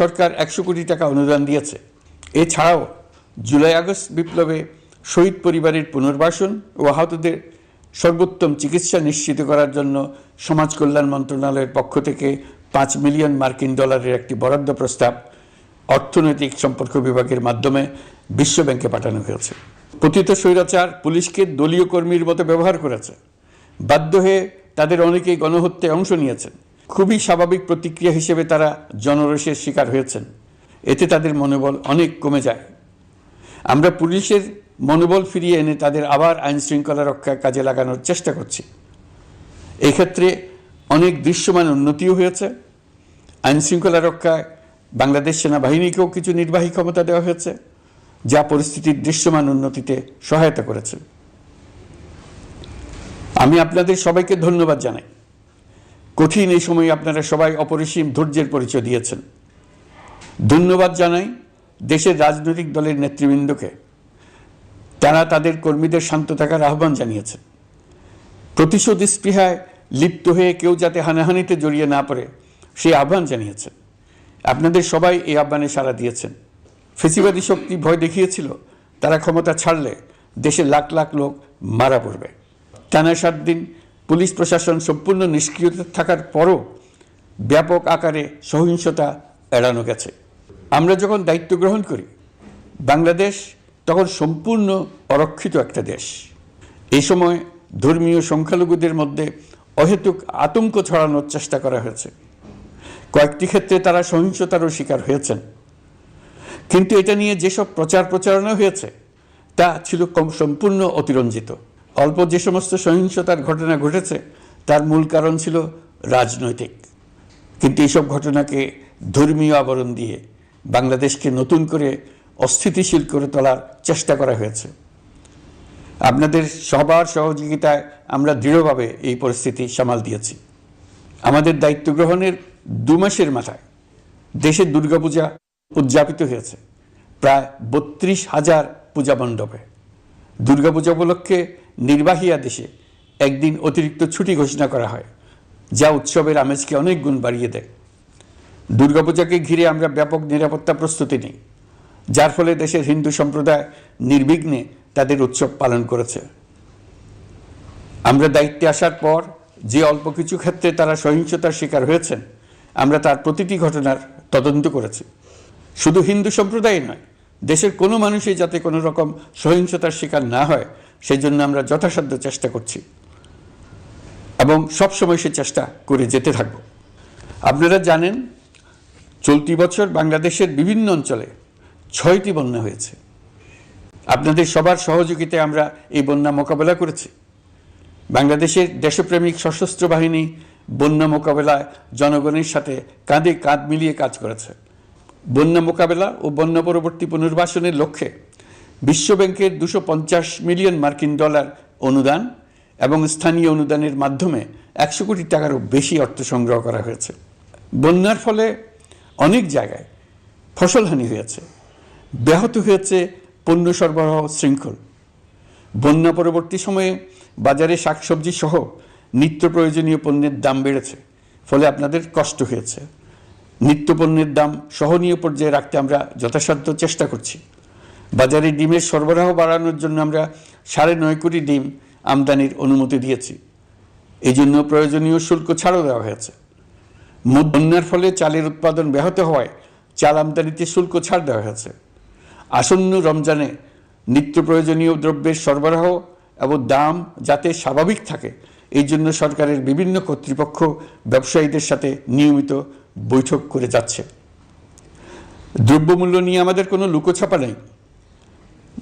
সরকার একশো কোটি টাকা অনুদান দিয়েছে। এছাড়াও জুলাই আগস্ট বিপ্লবে শহীদ পরিবারের পুনর্বাসন ও আহতদের সর্বোত্তম চিকিৎসা নিশ্চিত করার জন্য সমাজ কল্যাণ মন্ত্রণালয়ের পক্ষ থেকে পাঁচ মিলিয়ন মার্কিন ডলারের একটি বরাদ্দ প্রস্তাব অর্থনৈতিক সম্পর্ক বিভাগের মাধ্যমে বিশ্ব ব্যাংকে পাঠানো হয়েছে। পতিত স্বৈরাচার পুলিশকে দলীয় কর্মীর মতো ব্যবহার করেছে। বাধ্য হয়ে তাদের অনেকেই গণহত্যায় অংশ নিয়েছেন। খুবই স্বাভাবিক প্রতিক্রিয়া হিসেবে তারা জনরোষের শিকার হয়েছেন। এতে তাদের মনোবল অনেক কমে যায়। আমরা পুলিশের মনোবল ফিরিয়ে এনে তাদের আবার আইন শৃঙ্খলা রক্ষায় কাজে লাগানোর চেষ্টা করছি। এক্ষেত্রে অনেক দৃশ্যমান উন্নতিও হয়েছে। আইন শৃঙ্খলা রক্ষায় বাংলাদেশ সেনাবাহিনীকেও কিছু নির্বাহী ক্ষমতা দেওয়া হয়েছে, যা পরিস্থিতির দৃশ্যমান উন্নতিতে সহায়তা করেছে। আমি আপনাদের সবাইকে ধন্যবাদ জানাই। কঠিন এই সময়ে আপনারা সবাই অপরিসীম ধৈর্যের পরিচয় দিয়েছেন। ধন্যবাদ জানাই দেশের রাজনৈতিক দলের নেতৃবৃন্দকে। তারা তাদের কর্মীদের শান্ত থাকার আহ্বান জানিয়েছেন। প্রতিশোধ স্পৃহায় লিপ্ত হয়ে কেউ যাতে হানাহানিতে জড়িয়ে না পড়ে সেই আহ্বান জানিয়েছেন। আপনাদের সবাই এই আহ্বানে সাড়া দিয়েছেন। ফেসিবাদী শক্তি ভয় দেখিয়েছিল, তারা ক্ষমতা ছাড়লে দেশের লাখ লাখ লোক মারা পড়বে। টানা সাত দিন পুলিশ প্রশাসন সম্পূর্ণ নিষ্ক্রিয় থাকার পরও ব্যাপক আকারে সহিংসতা এড়ানো গেছে। আমরা যখন দায়িত্ব গ্রহণ করি, বাংলাদেশ তখন সম্পূর্ণ অরক্ষিত একটা দেশ। এই সময় ধর্মীয় সংখ্যালঘুদের মধ্যে অহেতুক আতঙ্ক ছড়ানোর চেষ্টা করা হয়েছে। কয়েকটি ক্ষেত্রে তারা সহিংসতারও শিকার হয়েছেন। কিন্তু এটা নিয়ে যেসব প্রচার প্রচারণা হয়েছে, তা ছিল কম সম্পূর্ণ অতিরঞ্জিত। অল্প যে সমস্ত সহিংসতার ঘটনা ঘটেছে, তার মূল কারণ ছিল রাজনৈতিক। কিন্তু এইসব ঘটনাকে ধর্মীয় আবরণ দিয়ে বাংলাদেশকে নতুন করে অস্থিতিশীল করে তোলার চেষ্টা করা হয়েছে। আপনাদের সবার সহযোগিতায় আমরা দৃঢ়ভাবে এই পরিস্থিতি সামাল দিয়েছি। আমাদের দায়িত্ব গ্রহণের দু মাসের মাথায় দেশে দুর্গাপূজা উদযাপিত হয়েছে, প্রায় বত্রিশ হাজার পূজা মণ্ডপে। দুর্গাপূজা উপলক্ষে নির্বাহী আদেশে একদিন অতিরিক্ত ছুটি ঘোষণা করা হয়, যা উৎসবের আমেজকে অনেক গুণ বাড়িয়ে দেয়। দুর্গাপূজাকে ঘিরে আমরা ব্যাপক নিরাপত্তা প্রস্তুতি নিই, যার ফলে দেশের হিন্দু সম্প্রদায় নির্বিঘ্নে তাদের উৎসব পালন করেছে। আমরা দায়িত্বে আসার পর যে অল্প কিছু ক্ষেত্রে তারা সহিংসতার শিকার হয়েছেন, আমরা তার প্রতিটি ঘটনার তদন্ত করেছি। শুধু হিন্দু সম্প্রদায় নয়, দেশের কোনো মানুষই যাতে কোনো রকম সহিংসতার শিকার না হয় সেই জন্য আমরা যথাসাধ্য চেষ্টা করছি। এবং সবসময় সে চেষ্টা করে যেতে থাকব। আপনারা জানেন, চলতি বছর বাংলাদেশের বিভিন্ন অঞ্চলে ছয়টি বন্যা হয়েছে। আপনাদের সবার সহযোগিতায় আমরা এই বন্যা মোকাবেলা করেছি। বাংলাদেশের দেশপ্রেমিক সশস্ত্র বাহিনী বন্যা মোকাবেলায় জনগণের সাথে কাঁধে কাঁধ মিলিয়ে কাজ করেছে। বন্যা মোকাবেলা ও বন্যা পরবর্তী পুনর্বাসনের লক্ষ্যে বিশ্বব্যাংকের দুশো পঞ্চাশ মিলিয়ন মার্কিন ডলার অনুদান এবং স্থানীয় অনুদানের মাধ্যমে একশো কোটি টাকারও বেশি অর্থ সংগ্রহ করা হয়েছে। বন্যার ফলে অনেক জায়গায় ফসলহানি হয়েছে। ব্যাহত হয়েছে পণ্য সরবরাহ শৃঙ্খল। বন্যা পরবর্তী সময়ে বাজারে শাকসবজি সহ নিত্য প্রয়োজনীয় পণ্যের দাম বেড়েছে, ফলে আপনাদের কষ্ট হয়েছে। নিত্য পণ্যের দাম সহনীয় পর্যায়ে রাখতে আমরা যথাসাধ্য চেষ্টা করছি। বাজারে ডিমের সরবরাহ বাড়ানোর জন্য আমরা সাড়ে নয় কোটি ডিম আমদানির অনুমতি দিয়েছি। এই জন্য প্রয়োজনীয় শুল্ক ছাড়ও দেওয়া হয়েছে। বন্যার ফলে চালের উৎপাদন ব্যাহত হওয়ায় চাল আমদানিতে শুল্ক ছাড় দেওয়া হয়েছে। আসন্ন রমজানে নিত্য প্রয়োজনীয় দ্রব্যের সরবরাহ এবং দাম যাতে স্বাভাবিক থাকে এই জন্য সরকারের বিভিন্ন কর্তৃপক্ষ ব্যবসায়ীদের সাথে নিয়মিত বৈঠক করে যাচ্ছে। দ্রব্যমূল্য নিয়ে আমাদের কোনো লুকোছাপা নেই।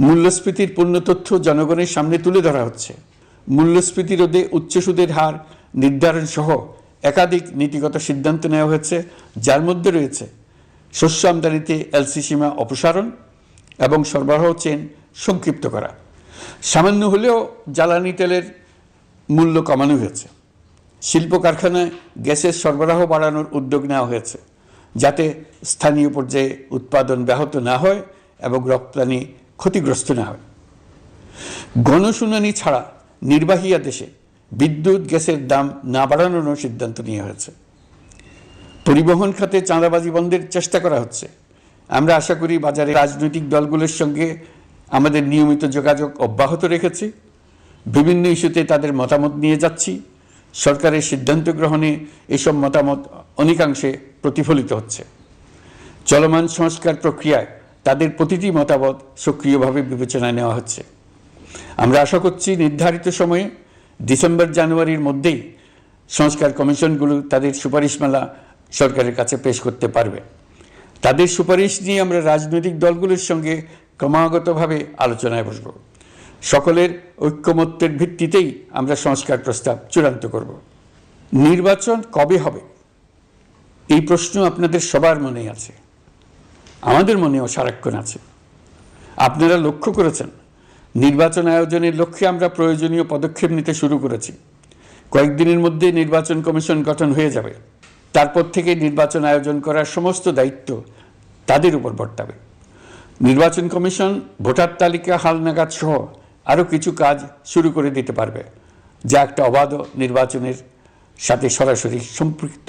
মূল্যস্ফীতির পূর্ণ তথ্য জনগণের সামনে তুলে ধরা হচ্ছে। মূল্যস্ফীতি রোধে উচ্চ সুদের হার নির্ধারণ সহ একাধিক নীতিগত সিদ্ধান্ত নেওয়া হয়েছে, যার মধ্যে রয়েছে শস্য আমদানিতে এলসি সীমা অপসারণ এবং সরবরাহ চেন সংক্ষিপ্ত করা। সামান্য হলেও জ্বালানি তেলের মূল্য কমানো হয়েছে। শিল্প কারখানায় গ্যাসের সরবরাহ বাড়ানোর উদ্যোগ নেওয়া হয়েছে, যাতে স্থানীয় পর্যায়ে উৎপাদন ব্যাহত না হয় এবং রপ্তানি ক্ষতিগ্রস্ত না হয়। গণশুনানি ছাড়া নির্বাহী আদেশে বিদ্যুৎ গ্যাসের দাম না বাড়ানোরও সিদ্ধান্ত নেওয়া হয়েছে। পরিবহন খাতে চাঁদাবাজি বন্ধের চেষ্টা করা হচ্ছে। আমরা আশা করি বাজারে রাজনৈতিক দলগুলোর সঙ্গে আমাদের নিয়মিত যোগাযোগ অব্যাহত রেখেছি। বিভিন্ন ইস্যুতে তাদের মতামত নিয়ে যাচ্ছি। সরকারের সিদ্ধান্ত গ্রহণে এসব মতামত অনেকাংশে প্রতিফলিত হচ্ছে। চলমান সংস্কার প্রক্রিয়ায় তাদের প্রতিটি মতামত সক্রিয়ভাবে বিবেচনায় নেওয়া হচ্ছে। আমরা আশা করছি নির্ধারিত সময়ে ডিসেম্বর, জানুয়ারির মধ্যেই সংস্কার কমিশনগুলো তাদের সুপারিশমালা সরকারের কাছে পেশ করতে পারবে। তাদের সুপারিশ নিয়ে আমরা রাজনৈতিক দলগুলোর সঙ্গে ক্রমাগতভাবে আলোচনায় বসব। সকলের ঐক্যমত্যের ভিত্তিতেই আমরা সংস্কার প্রস্তাব চূড়ান্ত করব। নির্বাচন কবে হবে? এই প্রশ্ন আপনাদের সবার মনেই আছে। আমাদের মনেও সারাক্ষণ আছে। আপনারা লক্ষ্য করেছেন, নির্বাচন আয়োজনের লক্ষ্যে আমরা প্রয়োজনীয় পদক্ষেপ নিতে শুরু করেছি। কয়েকদিনের মধ্যে নির্বাচন কমিশন গঠন হয়ে যাবে। তারপর থেকে নির্বাচন আয়োজন করার সমস্ত দায়িত্ব তাদের উপর বর্তাবে। নির্বাচন কমিশন, ভোটার তালিকা হালনাগাদ সহ আরও কিছু কাজ শুরু করে দিতে পারবে, যা একটা অবাধ নির্বাচনের সাথে সরাসরি সম্পৃক্ত।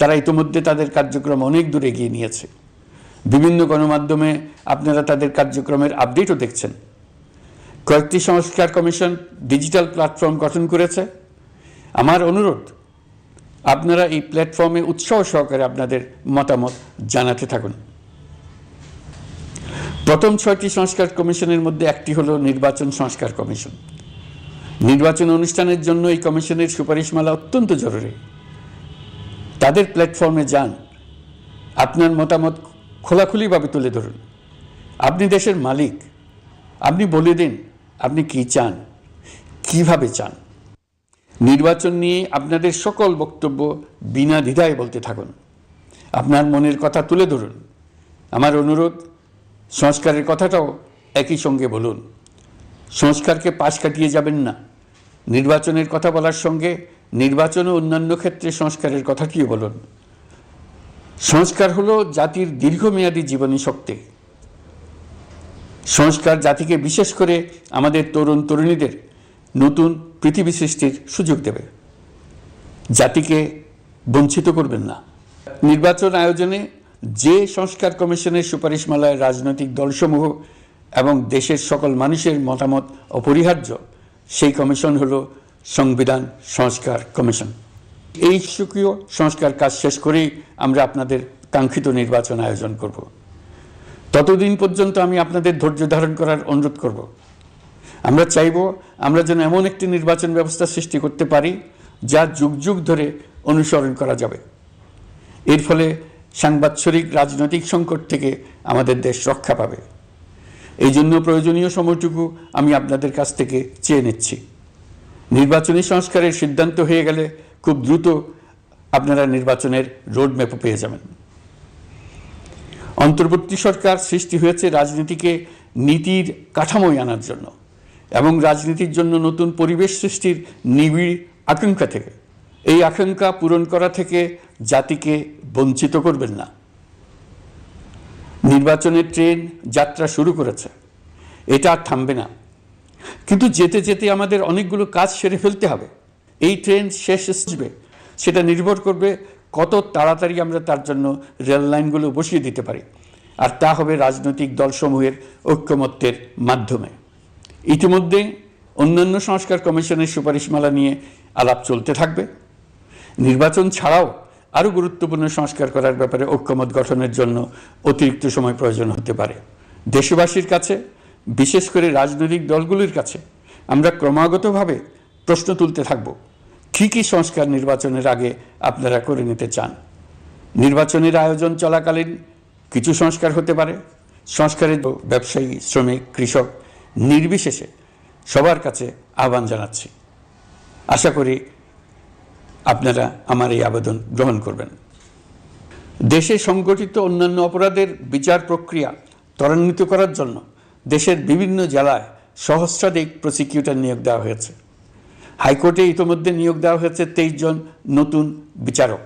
তারা ইতিমধ্যে তাদের কার্যক্রম অনেক দূর এগিয়ে নিয়েছে। বিভিন্ন গণমাধ্যমে আপনারা তাদের কার্যক্রমের আপডেটও দেখছেন। কয়েকটি সংস্কার কমিশন ডিজিটাল প্ল্যাটফর্ম গঠন করেছে। আমার অনুরোধ, আপনারা এই প্ল্যাটফর্মে উৎসাহ সহকারে আপনাদের মতামত জানাতে থাকুন। প্রথম ছয়টি সংস্কার কমিশনের মধ্যে একটি হলো নির্বাচন সংস্কার কমিশন। নির্বাচন অনুষ্ঠানের জন্য এই কমিশনের সুপারিশমালা অত্যন্ত জরুরি। তাদের প্ল্যাটফর্মে যান। আপনার মতামত খোলাখুলিভাবে তুলে ধরুন। আপনি দেশের মালিক। আপনি বলে দিন, আপনি কি চান? কীভাবে চান? নির্বাচন নিয়ে আপনাদের সকল বক্তব্য বিনা দ্বিধায় বলতে থাকুন। আপনার মনের কথা তুলে ধরুন। আমার অনুরোধ, সংস্কারের কথাটাও একই সঙ্গে বলুন। সংস্কারকে পাশ কাটিয়ে যাবেন না। নির্বাচনের কথা বলার সঙ্গে নির্বাচন ও অন্যান্য ক্ষেত্রে সংস্কারের কথাটিও বলুন? সংস্কার হলো জাতির দীর্ঘমেয়াদী জীবনী শক্তি। সংস্কার জাতিকে বিশেষ করে আমাদের তরুণ তরুণীদের নতুন পৃথিবী সৃষ্টির সুযোগ দেবে। জাতিকে বঞ্চিত করবেন না। নির্বাচন আয়োজনে যে সংস্কার কমিশনের সুপারিশমালায় রাজনৈতিক দলসমূহ এবং দেশের সকল মানুষের মতামত অপরিহার্য, সেই কমিশন হল সংবিধান সংস্কার কমিশন। এই সুকীয় সংস্কার কাজ শেষ করেই আমরা আপনাদের কাঙ্ক্ষিত নির্বাচন আয়োজন করব। ততদিন পর্যন্ত আমি আপনাদের ধৈর্য ধারণ করার অনুরোধ করব। আমরা চাইব আমরা যেন এমন একটি নির্বাচন ব্যবস্থা সৃষ্টি করতে পারি যা যুগ যুগ ধরে অনুসরণ করা যাবে। এর ফলে সাংবাৎসরিক রাজনৈতিক সংকট থেকে আমাদের দেশ রক্ষা পাবে। এই জন্য প্রয়োজনীয় সময়টুকু আমি আপনাদের কাছ থেকে চেয়ে নিচ্ছি। নির্বাচনী সংস্কারের সিদ্ধান্ত হয়ে গেলে খুব দ্রুত আপনারা নির্বাচনের রোডম্যাপও পেয়ে যাবেন। অন্তর্বর্তী সরকার সৃষ্টি হয়েছে রাজনীতিকে নীতির কাঠামোয় আনার জন্য এবং রাজনীতির জন্য নতুন পরিবেশ সৃষ্টির নিবিড় আকাঙ্ক্ষা থেকে। এই আকাঙ্ক্ষা পূরণ করা থেকে জাতিকে বঞ্চিত করবেন না। নির্বাচনের ট্রেন যাত্রা শুরু করেছে। এটা আর থামবে না। কিন্তু যেতে যেতে আমাদের অনেকগুলো কাজ সেরে ফেলতে হবে। এই ট্রেন শেষ আসবে। সেটা নির্ভর করবে কত তাড়াতাড়ি আমরা তার জন্য রেল লাইনগুলো বসিয়ে দিতে পারি। আর তা হবে রাজনৈতিক দলসমূহের ঐক্যমত্যের মাধ্যমে। ইতিমধ্যে অন্যান্য সংস্কার কমিশনের সুপারিশমালা নিয়ে আলাপ চলতে থাকবে। নির্বাচন ছাড়াও আরও গুরুত্বপূর্ণ সংস্কার করার ব্যাপারে ঐক্যমত গঠনের জন্য অতিরিক্ত সময় প্রয়োজন হতে পারে। দেশবাসীর কাছে বিশেষ করে রাজনৈতিক দলগুলির কাছে আমরা ক্রমাগতভাবে প্রশ্ন তুলতে থাকব, কী কী সংস্কার নির্বাচনের আগে আপনারা করে নিতে চান? নির্বাচনের আয়োজন চলাকালীন কিছু সংস্কার হতে পারে। সংস্কারের ব্যবসায়ী, শ্রমিক, কৃষক নির্বিশেষে সবার কাছে আহ্বান জানাচ্ছি। আশা করি আপনারা আমার এই আবেদন গ্রহণ করবেন। দেশে সংগঠিত অন্যান্য অপরাধের বিচার প্রক্রিয়া ত্বরান্বিত করার জন্য দেশের বিভিন্ন জেলায় সহস্রাধিক প্রসিকিউটর নিয়োগ দেওয়া হয়েছে। হাইকোর্টে ইতোমধ্যে নিয়োগ দেওয়া হয়েছে তেইশ জন নতুন বিচারক।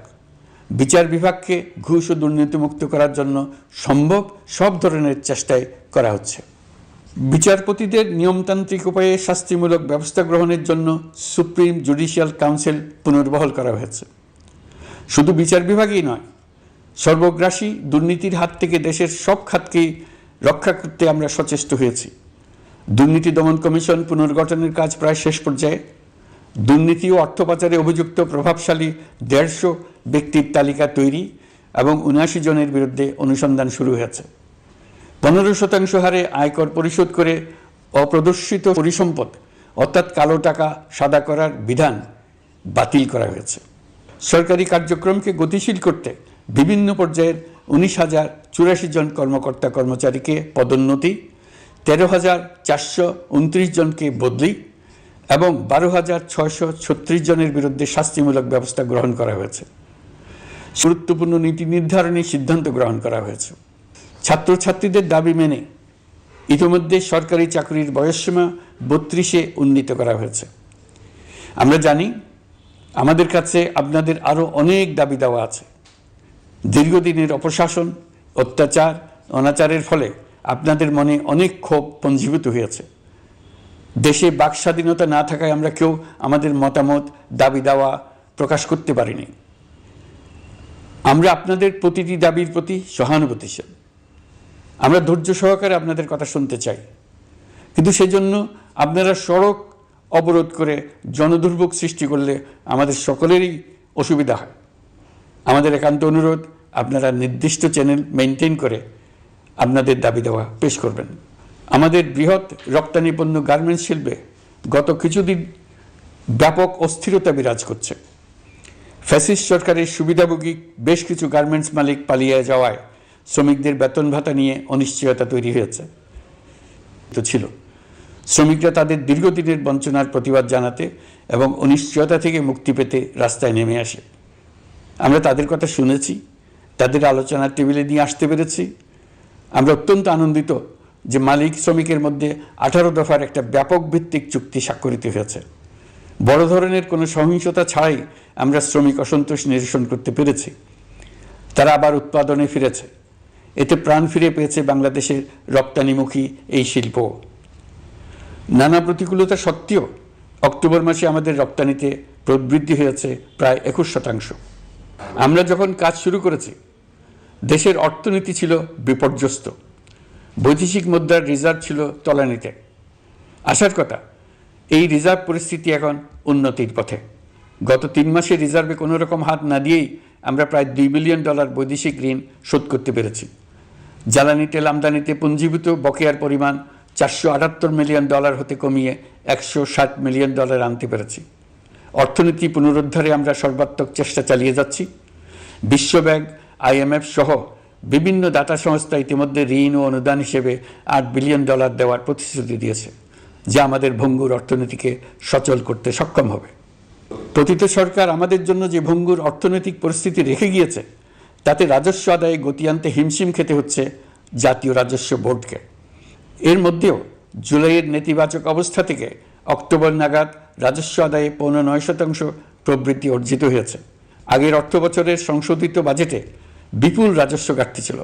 বিচার বিভাগকে ঘুষ ও দুর্নীতিমুক্ত করার জন্য সম্ভব সব ধরনের চেষ্টাই করা হচ্ছে। বিচারপতিদের নিয়মতান্ত্রিক উপায়ে শাস্তিমূলক ব্যবস্থা গ্রহণের জন্য সুপ্রিম জুডিশিয়াল কাউন্সিল পুনর্বহল করা হয়েছে। শুধু বিচার বিভাগই নয়, সর্বগ্রাসী দুর্নীতির হাত থেকে দেশের সব খাতকেই রক্ষা করতে আমরা সচেষ্ট হয়েছি। দুর্নীতি দমন কমিশন পুনর্গঠনের কাজ প্রায় শেষ পর্যায়ে। দুর্নীতি ও অর্থ পাচারে অভিযুক্ত প্রভাবশালী দেড়শো ব্যক্তির তালিকা তৈরি এবং উনআশি জনের বিরুদ্ধে অনুসন্ধান শুরু হয়েছে। পনেরো শতাংশ হারে আয়কর পরিশোধ করে অপ্রদর্শিত পরিসম্পদ, অর্থাৎ কালো টাকা সাদা করার বিধান বাতিল করা হয়েছে। সরকারি কার্যক্রমকে গতিশীল করতে বিভিন্ন পর্যায়ের উনিশ হাজার চুরাশি জন কর্মকর্তা কর্মচারীকে পদোন্নতি, তেরো হাজার চারশো উনত্রিশ জনকে বদলি এবং বারো হাজার ছয়শো ছত্রিশ জনের বিরুদ্ধে শাস্তিমূলক ব্যবস্থা গ্রহণ করা হয়েছে। গুরুত্বপূর্ণ নীতি নির্ধারণী সিদ্ধান্ত গ্রহণ করা হয়েছে। ছাত্রছাত্রীদের দাবি মেনে ইতিমধ্যে সরকারি চাকরির বয়সসীমা বত্রিশে উন্নীত করা হয়েছে। আমরা জানি, আমাদের কাছে আপনাদের আরও অনেক দাবি দেওয়া আছে। দীর্ঘদিনের অপশাসন অত্যাচার, অনাচারের ফলে আপনাদের মনে অনেক ক্ষোভ পঞ্জীভূত হয়েছে। দেশে বাক স্বাধীনতা না থাকায় আমরা কেউ আমাদের মতামত, দাবি দেওয়া প্রকাশ করতে পারিনি। আমরা আপনাদের প্রতিটি দাবির প্রতি সহানুভূতিশীল। আমরা ধৈর্য সহকারে আপনাদের কথা শুনতে চাই। কিন্তু সেজন্য আপনারা সড়ক অবরোধ করে জনদুর্ভোগ সৃষ্টি করলে আমাদের সকলেরই অসুবিধা হয়। আমাদের একান্ত অনুরোধ আপনারা নির্দিষ্ট চ্যানেল মেনটেন করে আপনাদের দাবি দেওয়া পেশ করবেন। আমাদের বৃহৎ রপ্তানি পণ্য গার্মেন্টস শিল্পে গত কিছুদিন ব্যাপক অস্থিরতা বিরাজ করছে। ফ্যাসিস্ট সরকারের সুবিধাভোগী বেশ কিছু গার্মেন্টস মালিক পালিয়ে যাওয়ায় শ্রমিকদের বেতন ভাতা নিয়ে অনিশ্চয়তা তৈরি হয়েছে। তো ছিল। শ্রমিকরা তাদের দীর্ঘদিনের বঞ্চনার প্রতিবাদ জানাতে এবং অনিশ্চয়তা থেকে মুক্তি পেতে রাস্তায় নেমে আসে। আমরা তাদের কথা শুনেছি। তাদের আলোচনার টেবিলে নিয়ে আসতে পেরেছি। আমরা অত্যন্ত আনন্দিত যে মালিক শ্রমিকের মধ্যে আঠারো দফার একটা ব্যাপক ভিত্তিক চুক্তি স্বাক্ষরিত হয়েছে। বড় ধরনের কোনো সহিংসতা ছাড়াই আমরা শ্রমিক অসন্তোষ নিরসন করতে পেরেছি। তারা আবার উৎপাদনে ফিরেছে। এতে প্রাণ ফিরে পেয়েছে বাংলাদেশের রপ্তানিমুখী এই শিল্প। নানা প্রতিকূলতা সত্ত্বেও অক্টোবর মাসে আমাদের রপ্তানিতে প্রবৃদ্ধি হয়েছে প্রায় একুশ শতাংশ। আমরা যখন কাজ শুরু করেছি, দেশের অর্থনীতি ছিল বিপর্যস্ত। বৈদেশিক মুদ্রার রিজার্ভ ছিল তলানিতে। আসার কথা, এই রিজার্ভ পরিস্থিতি এখন উন্নতির পথে। গত তিন মাসে রিজার্ভে কোনো রকম হাত না দিয়েই আমরা প্রায় দুই বিলিয়ন ডলার বৈদেশিক ঋণ শোধ করতে পেরেছি। জ্বালানি, তেল আমদানিতে পুঞ্জীভূত বকেয়ার পরিমাণ চারশো আটাত্তর মিলিয়ন ডলার হতে কমিয়ে একশো ষাট মিলিয়ন ডলার আনতে পেরেছি। অর্থনীতি পুনরুদ্ধারে আমরা সর্বাত্মক চেষ্টা চালিয়ে যাচ্ছি। বিশ্বব্যাংক আইএমএফ সহ বিভিন্ন দাতা সংস্থা ইতিমধ্যে ঋণ ও অনুদান হিসেবে আট বিলিয়ন ডলার দেওয়ার প্রতিশ্রুতি দিয়েছে, যা আমাদের ভঙ্গুর অর্থনীতিকে সচল করতে সক্ষম হবে। প্রতীত সরকার আমাদের জন্য যে ভঙ্গুর অর্থনৈতিক পরিস্থিতি রেখে গিয়েছে, তাতে রাজস্ব আদায়ে গতি আনতে হিমশিম খেতে হচ্ছে জাতীয় রাজস্ব বোর্ডকে। এর মধ্যেও জুলাইয়ের নেতিবাচক অবস্থা থেকে অক্টোবর নাগাদ রাজস্ব আদায়ে পৌনে নয় শতাংশ প্রবৃদ্ধি অর্জিত হয়েছে। আগের অর্থ বছরের সংশোধিত বাজেটে বিপুল রাজস্ব ঘাটতি ছিল।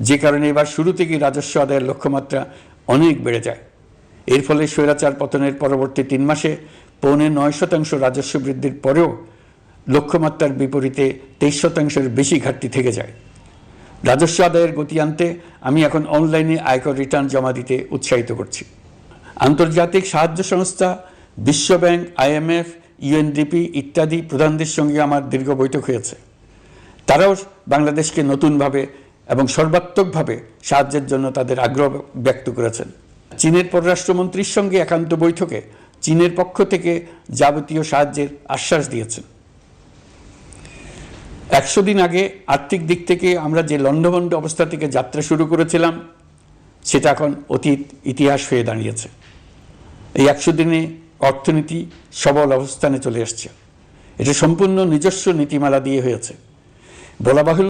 যে কারণে এবার শুরু থেকেই রাজস্ব আদায়ের লক্ষ্যমাত্রা অনেক বেড়ে যায়। এর ফলে স্বৈরাচার পতনের পরবর্তী তিন মাসে পৌনে নয় শতাংশ রাজস্ব বৃদ্ধির পরেও লক্ষ্যমাত্রার বিপরীতে তেইশ শতাংশের বেশি ঘাটতি থেকে যায়। রাজস্ব আদায়ের গতি আনতে আমি এখন অনলাইনে আয়কর রিটার্ন জমা দিতে উৎসাহিত করছি। আন্তর্জাতিক সাহায্য সংস্থা বিশ্বব্যাংক আইএমএফ ইউএনডিপি ইত্যাদি প্রধানদের সঙ্গে আমার দীর্ঘ বৈঠক হয়েছে। তারাও বাংলাদেশকে নতুনভাবে এবং সর্বাত্মকভাবে সাহায্যের জন্য তাদের আগ্রহ ব্যক্ত করেছেন। চীনের পররাষ্ট্রমন্ত্রীর সঙ্গে একান্ত বৈঠকে চীনের পক্ষ থেকে যাবতীয় সাহায্যের আশ্বাস দিয়েছেন। একশো দিন আগে আর্থিক দিক থেকে আমরা যে লণ্ডভণ্ড অবস্থা থেকে যাত্রা শুরু করেছিলাম, সেটা এখন অতীত ইতিহাস হয়ে দাঁড়িয়েছে। এই একশো দিনে অর্থনীতি সবল অবস্থানে চলে এসছে। এটা সম্পূর্ণ নিজস্ব নীতিমালা দিয়ে হয়েছে। বলা বাহুল্য